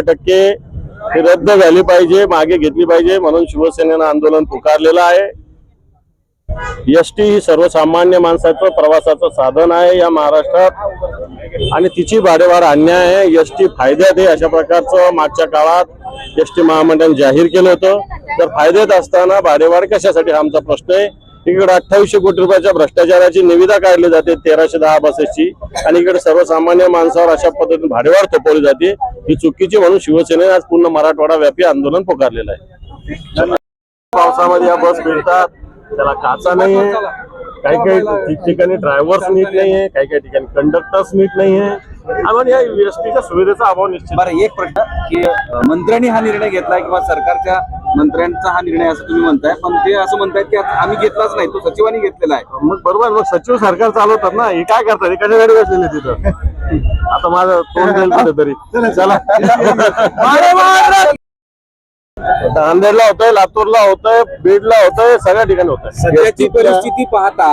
पंधरा टक्के रद्द झाली पाहिजे मागे घेतली पाहिजे म्हणून शिवसेनेनं आंदोलन पुकारलेलं आहे. एस टी ही सर्वसामान्य माणसाचं प्रवासाचं साधन आहे या महाराष्ट्रात. आणि तिची भाडेवार अन्याय आहे. एस टी फायद्यात आहे अशा प्रकारचं मागच्या काळात एस टी महामंडळ जाहीर केलं होतं. तर फायद्यात असताना भाडेवाढ कशासाठी हा आमचा प्रश्न आहे? इकडे अठ्ठावीसशे कोटी रुपयाच्या भ्रष्टाचाराची निविदा काढली जाते तेराशे दहा बसेसची. आणि इकडे सर्वसामान्य माणसावर अशा पद्धतीने भाडेवाढ थोपवली जाते. ही चुकीची म्हणून शिवसेनेने आज पूर्ण मराठवाडा व्यापी आंदोलन पुकारलेलं आहे. पावसामध्ये या बस फिरतात त्याला काचा नाहीये. काही काही ठिकठिकाणी ड्रायव्हर्स नीट नाहीये काही काही ठिकाणी कंडक्टर्स नीट नाहीये. आणि या एसटीच्या सुविधेचा अभाव निश्चित बरं एक प्रश्न की मंत्र्यांनी हा निर्णय घेतला किंवा सरकारच्या मंत्र्यांचा हा निर्णय असं तुम्ही म्हणताय पण ते असं म्हणतायत की आम्ही घेतलाच नाही तो सचिवांनी घेतलेला आहे. मग बरोबर मग सचिव सरकार चालवतात ना हे काय करतात? हे कशासाठी बसलेले तिथं. आता माझं तोंड जाईल कुठेतरी. चला नांदेडला होतंय लातूरला होतंय बीडला होतंय सगळ्या ठिकाणी होतंय. सध्याची परिस्थिती पाहता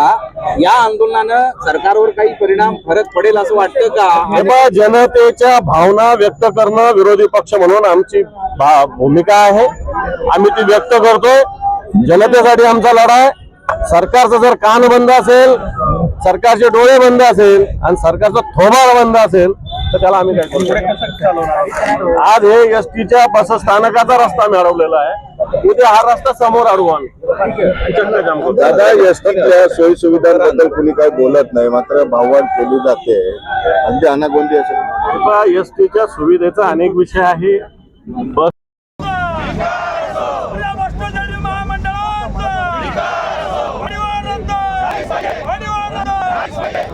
या आंदोलनानं सरकारवर काही परिणाम फरक पडेल असं वाटतं का? हे जनतेच्या भावना व्यक्त करणं विरोधी पक्ष म्हणून आमची भूमिका आहे. आम्ही ती व्यक्त करतोय जनतेसाठी आमचा लढा आहे. सरकारचं जर कान बंद असेल सरकारचे डोळे बंद असेल आणि सरकारचा थोबाड बंद असेल तर त्याला आम्ही काय? आज हे एस टीच्या बस स्थानकाचा रस्ता मिळवलेला आहे. उद्या हा रस्ता समोर अडवू आम्ही. दादा एसटीच्या सोयी सुविधांबद्दल कुणी काही बोलत नाही मात्र भाववाढ केली जाते. अगदी अनागोंदी असेल. एस टीच्या सुविधेचा अनेक विषय आहे. बस या भ्रष्टाचारी महामंडळाचा परिवार रद्द परिवार रद्द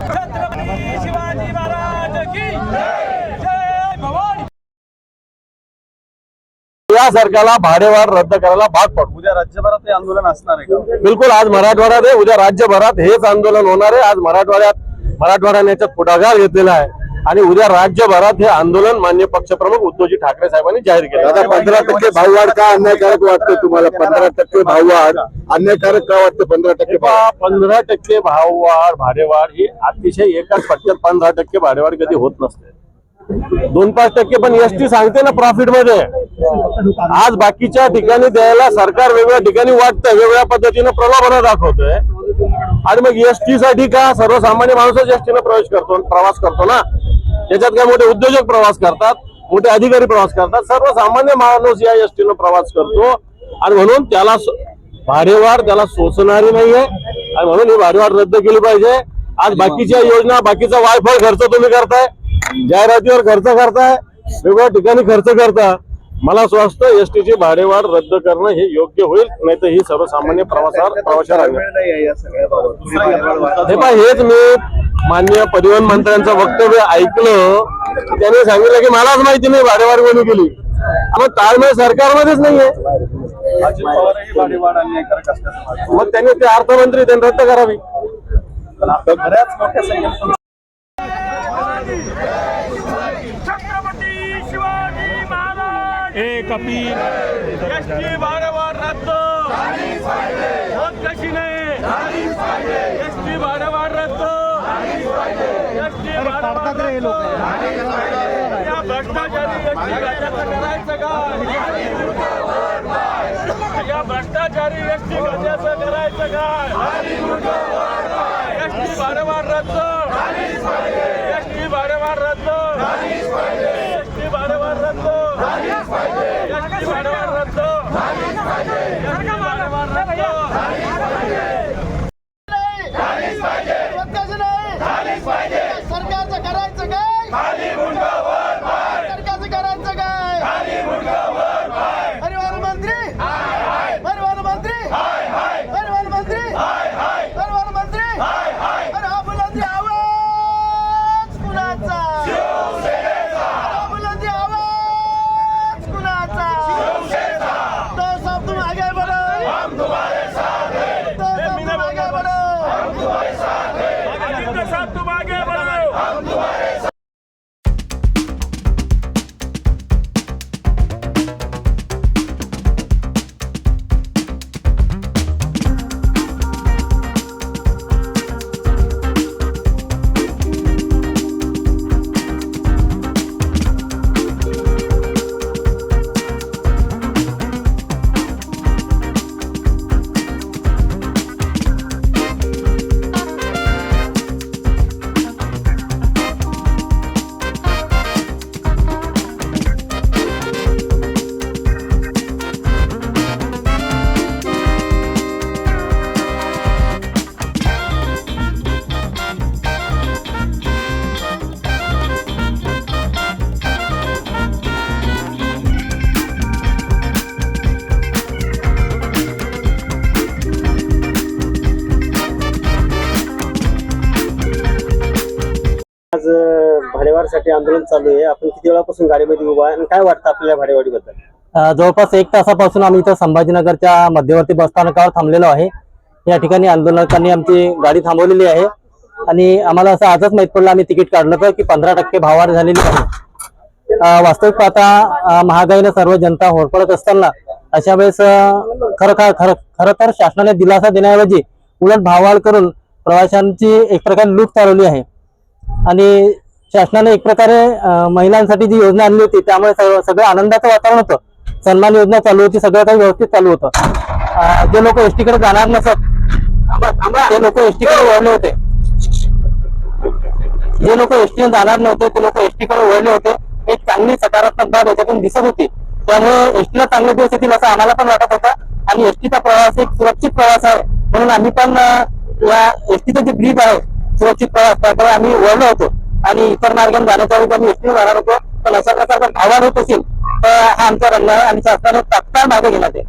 छत्रपती शिवाजी महाराज की जय भवानी या सरकारला भाडेवाढ रद्द करायला भाग पडू. उद्या राज्यभरात हे आंदोलन असणार आहे का? बिलकुल आज मराठवाड्यात आहे. उद्या राज्यभरात हेच आंदोलन होणार आहे. आज मराठवाड्यात मराठवाड्याने याच्यात पुढाकार घेतलेला आहे. आणि उद्या राज्यभरात हे आंदोलन मान्य पक्षप्रमुख उद्धवजी ठाकरे साहेबांनी जाहीर केलं. दादा पंधरा टक्के भाववाढ का अन्यायकारक वाटते तुम्हाला? पंधरा टक्के भाववाढ. अन्यायकारक का वाटते पंधरा टक्के पंधरा टक्के भाववाढ भाडेवाढ ही अतिशय एकाच फटक्यात पंधरा टक्के भाडेवाढ कधी होत नसते. दोन पाच टक्के पण एस टी सांगते ना प्रॉफिटमध्ये. आज बाकीच्या ठिकाणी द्यायला सरकार वेगवेगळ्या ठिकाणी वाटतंय वेगवेगळ्या पद्धतीनं प्रलोभन दाखवतोय. आणि मग एसटी साठी का सर्वसामान्य माणूसच एसटीनं प्रवेश करतो प्रवास करतो ना? त्याच्यात काय मोठे उद्योजक प्रवास करतात मोठे अधिकारी प्रवास करतात. सर्वसामान्य माणूस या एसटीनं प्रवास करतो. आणि म्हणून त्याला स- भाडेवाढ त्याला सोसणारी नाहीये. आणि म्हणून ही भाडेवाढ रद्द केली पाहिजे. आज बाकीच्या योजना बाकीचा वायफाय खर्च तुम्ही करताय. जाहिरातीवर खर्च करताय वेगवेगळ्या ठिकाणी खर्च करता मला असं वाटतं एसटीची भाडेवाढ रद्द करणं हे योग्य होईल नाही तर ही सर्वसामान्य प्रवासावर प्रवाशाला हे पहा हेच मी मान्य परिवहन मंत्र्यांचं वक्तव्य ऐकलं. त्यांनी सांगितलं की मलाच माहिती नाही भाडेवाढ कोणी केली. मग ताळमेळ सरकारमध्येच नाहीये. मग त्यांनी ते अर्थमंत्री त्यांनी रद्द करावी. संख्येने छत्रपती शिवाजी महाराज! ए कपिल एसटी भाडेवाढ रद्द! होत कशी नाही? एसटी भाडेवाढ रद्द! एसटी भाडेवाढ रद्द! या भ्रष्टाचारी एसटी गजाचं करायचं काय या भ्रष्टाचारी एसटी गजाचं करायचं काय एसटी भाडेवाढ रद्द! Adiós. आज भाडेवाडीसाठी आंदोलन चालू आहे. आपण किती वेळापासून गाडीमध्ये उभा आहे आणि काय वाटतं आपल्याला भाडेवाडीबद्दल जवळपास एक तासापासून आम्ही इथं संभाजीनगरच्या मध्यवर्ती बसस्थानकावर थांबलेलो आहे. या ठिकाणी आंदोलकांनी आमची गाडी थांबवलेली आहे. आणि आम्हाला असं आजच माहीत पडलं आम्ही तिकीट काढलं तर की पंधरा टक्के भाववाढ झालेली आहे. वास्तविक पाहता महागाईनं सर्व जनता होरपडत असताना अशा वेळेस खरं खरं खरं तर शासनाने दिलासा देण्याऐवजी उलट भाववाढ करून प्रवाशांची एक प्रकारे लूट चालवली आहे. आणि शासनाने एक प्रकारे महिलांसाठी जी योजना आणली होती त्यामुळे सगळं सगळं आनंदाचं वातावरण होतं. सन्मान योजना चालू होती सगळं काही व्यवस्थित चालू होतं. जे लोक एसटीकडे जाणार नसत ते लोक एसटीकडे वळले होते जे लोक एसटी जाणार नव्हते ते लोक एसटी कडे वळले होते. एक चांगली सकारात्मक बाब याच्यातून दिसत होती. त्यामुळे एसटीला चांगले दिवस येतील असं आम्हाला पण वाटत होतं. आणि एसटीचा प्रवास एक सुरक्षित प्रवास आहे. म्हणून आम्ही पण या एसटीचं जे ब्रीज आहे सुरक्षित प्रवास आम्ही वळलो होतो. आणि इतर मार्गाने जाण्याचा रूप आम्ही एसटीने जाणार होतो. पण अशा प्रकारचा भावाड होत असेल तर हा आमचा रंग आणि शासनाने तात्काळ मागे घेण्यात येईल.